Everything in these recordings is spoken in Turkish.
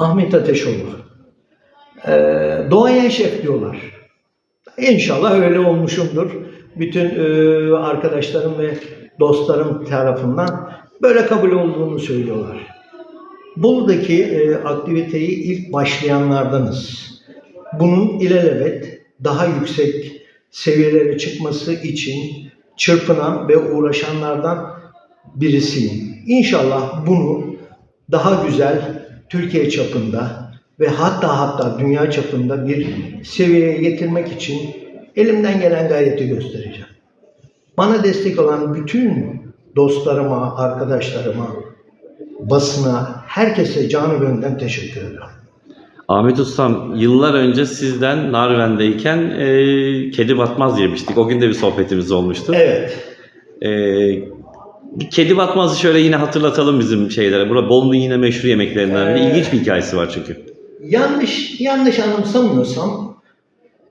Ahmet Ateşoğlu. Ee, doğaya şef diyorlar. İnşallah öyle olmuşumdur. Bütün e, arkadaşlarım ve dostlarım tarafından böyle kabul olduğunu söylüyorlar. Bolu'daki e, aktiviteyi ilk başlayanlardanız. Bunun ilelebet daha yüksek seviyelere çıkması için çırpınan ve uğraşanlardan birisiyim. İnşallah bunu daha güzel Türkiye çapında ve hatta hatta dünya çapında bir seviyeye getirmek için elimden gelen gayreti göstereceğim. Bana destek olan bütün dostlarıma, arkadaşlarıma, basına, herkese canı gönülden teşekkür ediyorum. Ahmet Ustam yıllar önce sizden Narven'deyken e, kedi batmaz yemiştik. O gün de bir sohbetimiz olmuştu. Evet, E, kedi batmazı şöyle yine hatırlatalım bizim şeylere. Burada Bolu'nun yine meşhur yemeklerinden biri. Ee, İlginç bir hikayesi var çünkü. yanlış yanlış anımsamıyorsam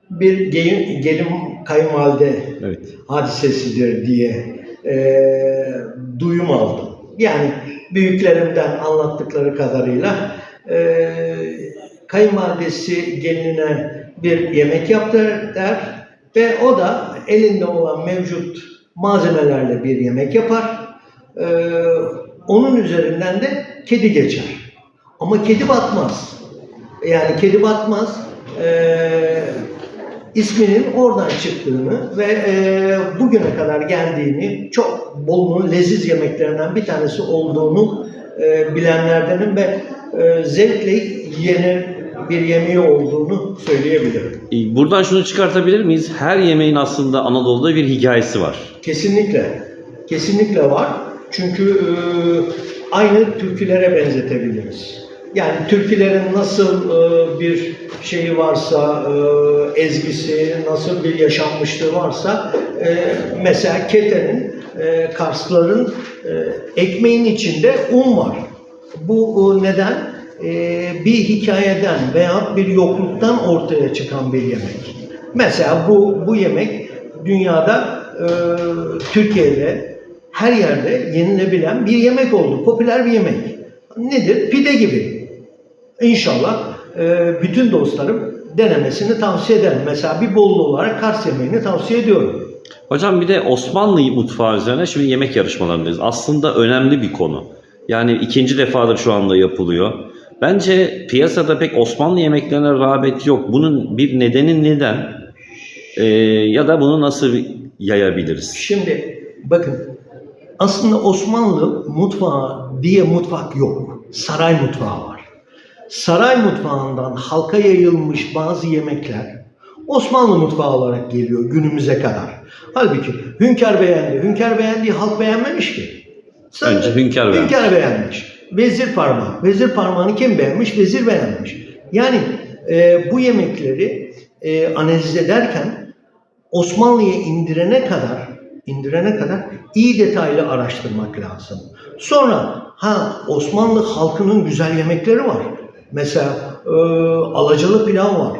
bir gelin, gelin kayınvalide Evet. hadisesidir diye eee duyum aldım. Yani büyüklerimden anlattıkları kadarıyla eee kayınvalidesi gelinine bir yemek yaptı der ve o da elinde olan mevcut malzemelerle bir yemek yapar. Eee, onun üzerinden de kedi geçer. Ama kedi batmaz. Yani kedi batmaz. Eee isminin oradan çıktığını ve e, bugüne kadar geldiğini, çok Bolu'nun leziz yemeklerinden bir tanesi olduğunu e, bilenlerdenim ve e, zevkle yenen bir yemeği olduğunu söyleyebilirim. E, Buradan şunu çıkartabilir miyiz? Her yemeğin aslında Anadolu'da bir hikayesi var. Kesinlikle, kesinlikle var. Çünkü e, aynı türkülere benzetebiliriz. Yani türkülerin nasıl e, bir şeyi varsa, e, ezgisi, nasıl bir yaşanmışlığı varsa, e, mesela Kete'nin, e, Karsların e, ekmeğin içinde un var. Bu neden? E, bir hikayeden veya bir yokluktan ortaya çıkan bir yemek. Mesela bu bu yemek dünyada e, Türkiye'de her yerde yenilebilen bir yemek oldu. Popüler bir yemek. Nedir? Pide gibi. İnşallah e, bütün dostlarım denemesini tavsiye ederim. Mesela bir Bolu olarak Kars yemeğini tavsiye ediyorum. Hocam bir de Osmanlı mutfağı üzerine şimdi yemek yarışmalarındayız. Aslında önemli bir konu. Yani ikinci defadır şu anda yapılıyor. Bence piyasada pek Osmanlı yemeklerine rağbet yok. Bunun bir nedeni neden? Ee, ya da bunu nasıl yayabiliriz? Şimdi bakın aslında Osmanlı mutfağı diye mutfak yok. Saray mutfağı var. Saray mutfağından halka yayılmış bazı yemekler Osmanlı mutfağı olarak geliyor günümüze kadar. Halbuki Hünkar beğendi. Hünkar beğendiği halk beğenmemiş ki. Önce Hünkar beğenmiş. Hünkar beğenmiş. Vezir parmağı. Vezir parmağını kim beğenmiş? Vezir beğenmiş. Yani e, bu yemekleri e, analiz ederken Osmanlı'ya indirene kadar indirene kadar iyi detaylı araştırmak lazım. Sonra ha Osmanlı halkının güzel yemekleri var. Mesela e, alacalı pilav var.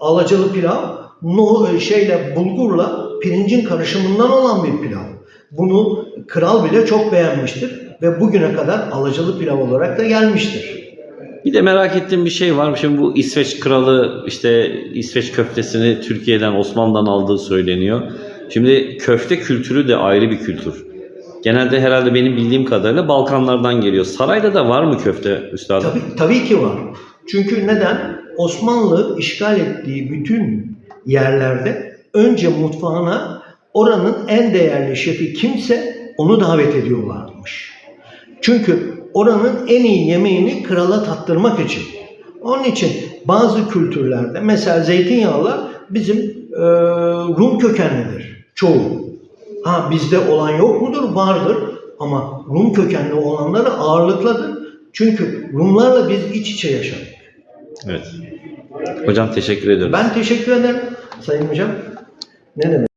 Alacalı pilav no e, şeyle bulgurla pirincin karışımından olan bir pilav. Bunu kral bile çok beğenmiştir ve bugüne kadar alacalı pilav olarak da gelmiştir. Bir de merak ettiğim bir şey var. Şimdi bu İsveç kralı işte İsveç köftesini Türkiye'den Osmanlı'dan aldığı söyleniyor. Şimdi köfte kültürü de ayrı bir kültür. Genelde herhalde benim bildiğim kadarıyla Balkanlardan geliyor. Sarayda da var mı köfte üstadım? Tabii, tabii ki var. Çünkü neden? Osmanlı işgal ettiği bütün yerlerde önce mutfağına oranın en değerli şefi kimse onu davet ediyorlarmış. Çünkü oranın en iyi yemeğini krala tattırmak için. Onun için bazı kültürlerde mesela zeytinyağlar bizim e, Rum kökenlidir çoğu. Ha bizde olan yok mudur? Vardır. Ama Rum kökenli olanları ağırlıkladır. Çünkü Rumlarla biz iç içe yaşadık. Evet. Hocam teşekkür ediyorum. Ben teşekkür ederim Sayın Hocam. Ne demek?